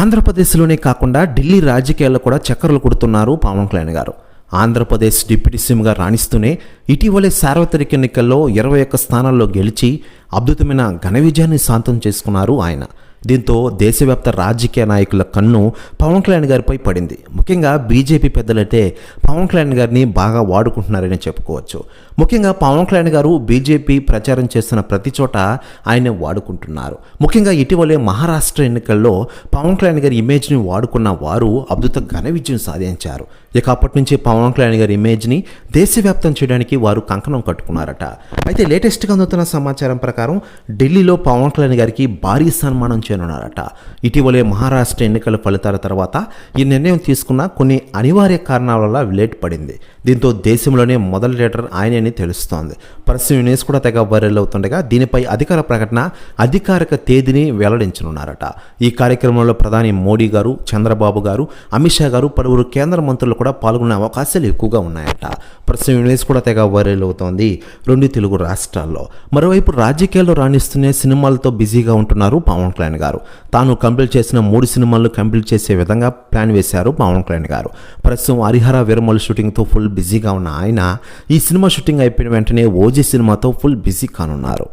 ఆంధ్రప్రదేశ్లోనే కాకుండా ఢిల్లీ రాజకీయాల్లో కూడా చక్కర్లు కొడుతున్నారు పవన్ కళ్యాణ్ గారు. ఆంధ్రప్రదేశ్ డిప్యూటీ సీఎంగా రాణిస్తూనే ఇటీవలే సార్వత్రిక ఎన్నికల్లో ఇరవై ఒక్క స్థానాల్లో గెలిచి అద్భుతమైన ఘన విజయాన్ని సాంతం చేసుకున్నారు ఆయన. దీంతో దేశవ్యాప్త రాజకీయ నాయకుల కన్ను పవన్ కళ్యాణ్ గారిపై పడింది. ముఖ్యంగా బీజేపీ పెద్దలైతే పవన్ కళ్యాణ్ గారిని బాగా వాడుకుంటున్నారని చెప్పుకోవచ్చు. ముఖ్యంగా పవన్ కళ్యాణ్ గారు బీజేపీ ప్రచారం చేస్తున్న ప్రతి చోట ఆయన వాడుకుంటున్నారు. ముఖ్యంగా ఇటీవలే మహారాష్ట్ర ఎన్నికల్లో పవన్ కళ్యాణ్ గారి ఇమేజ్ని వాడుకున్న వారు అద్భుత ఘన విజయం సాధించారు. ఇక అప్పటి నుంచి పవన్ కళ్యాణ్ గారి ఇమేజ్ని దేశవ్యాప్తం చేయడానికి వారు కంకణం కట్టుకున్నారట. అయితే లేటెస్ట్గా అందుతున్న సమాచారం ప్రకారం ఢిల్లీలో పవన్ కళ్యాణ్ గారికి భారీ సన్మానం చేయనున్నారట. ఇటీవలే మహారాష్ట్ర ఎన్నికల ఫలితాల తర్వాత ఈ నిర్ణయం తీసుకున్న కొన్ని అనివార్య కారణాల వల్ల లేట్ పడింది. దీంతో దేశంలోనే మొదటి లీడర్ ఆయనని తెలుస్తోంది. ప్రస్తుతం న్యూస్ కూడా తెగ వైరల్ అవుతుండగా దీనిపై అధికార ప్రకటన అధికారిక తేదీని వెల్లడించనున్నారట. ఈ కార్యక్రమంలో ప్రధాని మోడీ గారు చంద్రబాబు గారు అమిత్ షా గారు పలువురు కేంద్ర మంత్రులు కూడా పాల్గొనే అవకాశాలు ఎక్కువగా ఉన్నాయట. ప్రస్తుతం న్యూస్ కూడా తెగ వైరల్ అవుతోంది రెండు తెలుగు రాష్ట్రాల్లో. మరోవైపు రాజకీయాల్లో రాణిస్తున్న సినిమాలతో బిజీగా ఉంటున్నారు పవన్ కళ్యాణ్ గారు. తాను కంప్లీట్ చేసిన మూడు సినిమాలు కంప్లీట్ చేసే విధంగా ప్లాన్ వేశారు పవన్ కళ్యాణ్ గారు. ప్రస్తుతం హరిహర వీరమల్ షూటింగ్తో ఫుల్ బిజీగా ఉన్న ఆయన ఈ సినిమా షూటింగ్ అయిపోయిన వెంటనే ఓజీ సినిమాతో ఫుల్ బిజీ కానున్నారు.